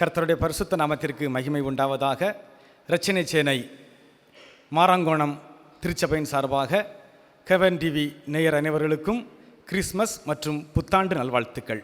கர்த்தருடைய பரிசுத்த நாமத்திற்கு மகிமை உண்டாவதாக. ரச்சனை சேனை மாராங்கோணம் திருச்சபையின் சார்பாக கெவன் டிவி நேயர் அனைவர்களுக்கும் கிறிஸ்மஸ் மற்றும் புத்தாண்டு நல்வாழ்த்துக்கள்.